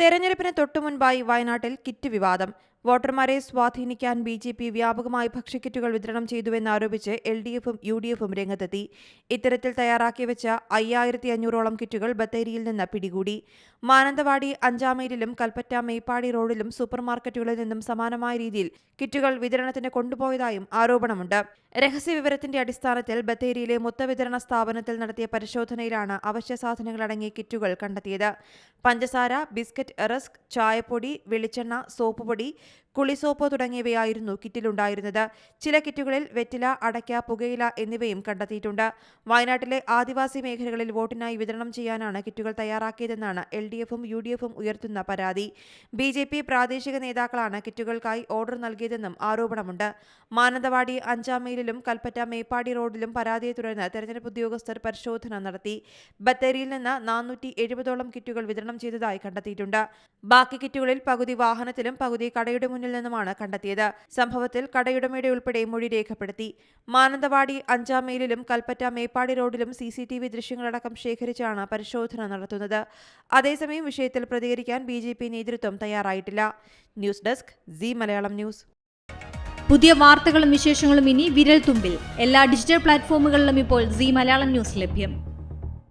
തെരഞ്ഞെടുപ്പിന് തൊട്ടുമുൻപായി വയനാട്ടിൽ കിറ്റ് വിവാദം. വോട്ടർമാരെ സ്വാധീനിക്കാൻ ബി ജെ പി വ്യാപകമായി ഭക്ഷ്യക്കിറ്റുകൾ വിതരണം ചെയ്തുവെന്നാരോപിച്ച് എൽ ഡി എഫും യു ഡി എഫും രംഗത്തെത്തി. ഇത്തരത്തിൽ തയ്യാറാക്കി വെച്ച അയ്യായിരത്തി അഞ്ഞൂറോളം കിറ്റുകൾ ബത്തേരിയിൽ നിന്ന് പിടികൂടി. മാനന്തവാടി അഞ്ചാമയിലും കൽപ്പറ്റ മേപ്പാടി റോഡിലും സൂപ്പർമാർക്കറ്റുകളിൽ നിന്നും സമാനമായ രീതിയിൽ കിറ്റുകൾ വിതരണത്തിന് കൊണ്ടുപോയതായും ആരോപണമുണ്ട്. രഹസ്യ വിവരത്തിന്റെ അടിസ്ഥാനത്തിൽ ബത്തേരിയിലെ മൊത്തവിതരണ സ്ഥാപനത്തിൽ നടത്തിയ പരിശോധനയിലാണ് അവശ്യ സാധനങ്ങൾ അടങ്ങിയ കിറ്റുകൾ കണ്ടെത്തിയത്. പഞ്ചസാര ബിസ്ക്കറ്റ് റസ്ക് ചായപ്പൊടി വെളിച്ചെണ്ണ സോപ്പ് പൊടി കുളിസോപ്പ് തുടങ്ങിയവയായിരുന്നു കിറ്റിലുണ്ടായിരുന്നത്. ചില കിറ്റുകളിൽ വെറ്റില അടയ്ക്ക പുകയില എന്നിവയും കണ്ടെത്തിയിട്ടുണ്ട്. വയനാട്ടിലെ ആദിവാസി മേഖലകളിൽ വോട്ടിനായി വിതരണം ചെയ്യാനാണ് കിറ്റുകൾ തയ്യാറാക്കിയതെന്നാണ് എൽ ഡി എഫും യു ഡി എഫും ഉയർത്തുന്ന പരാതി. ബി ജെ പി പ്രാദേശിക നേതാക്കളാണ് കിറ്റുകൾക്കായി ഓർഡർ നൽകിയതെന്നും ആരോപണമുണ്ട്. മാനന്തവാടി അഞ്ചാം മൈലിലും കൽപ്പറ്റ മേപ്പാടി റോഡിലും പരാതിയെ തുടർന്ന് തെരഞ്ഞെടുപ്പ് ഉദ്യോഗസ്ഥർ പരിശോധന നടത്തി. ബത്തേരിയിൽ നിന്ന് നാനൂറ്റി എഴുപതോളം കിറ്റുകൾ വിതരണം ചെയ്തതായി കണ്ടെത്തിയിട്ടുണ്ട്. ബാക്കി കിറ്റുകളിൽ പകുതി വാഹനത്തിലും പകുതി കടയുടെ മുന്നിൽ നിന്നുമാണ് കണ്ടെത്തിയത്. സംഭവത്തിൽ കടയുടമയുടെ ഉൾപ്പെടെ മൊഴി രേഖപ്പെടുത്തി. മാനന്തവാടി അഞ്ചാം മൈലിലും കൽപ്പറ്റ മേപ്പാടി റോഡിലും സി സി ടി വി ദൃശ്യങ്ങളടക്കം ശേഖരിച്ചാണ് പരിശോധന നടത്തുന്നത്. അതേസമയം വിഷയത്തിൽ പ്രതികരിക്കാൻ ബി ജെ പി നേതൃത്വം തയ്യാറായിട്ടില്ല. News desk C Malayalam news. പുതിയ വാർത്തകളും വിശേഷങ്ങളും ഇനി വിരൽ തുമ്പിൽ. എല്ലാ ഡിജിറ്റൽ പ്ലാറ്റ്ഫോമുകളിലും ഇപ്പോൾ സി മലയാളം ന്യൂസ് ലഭ്യം.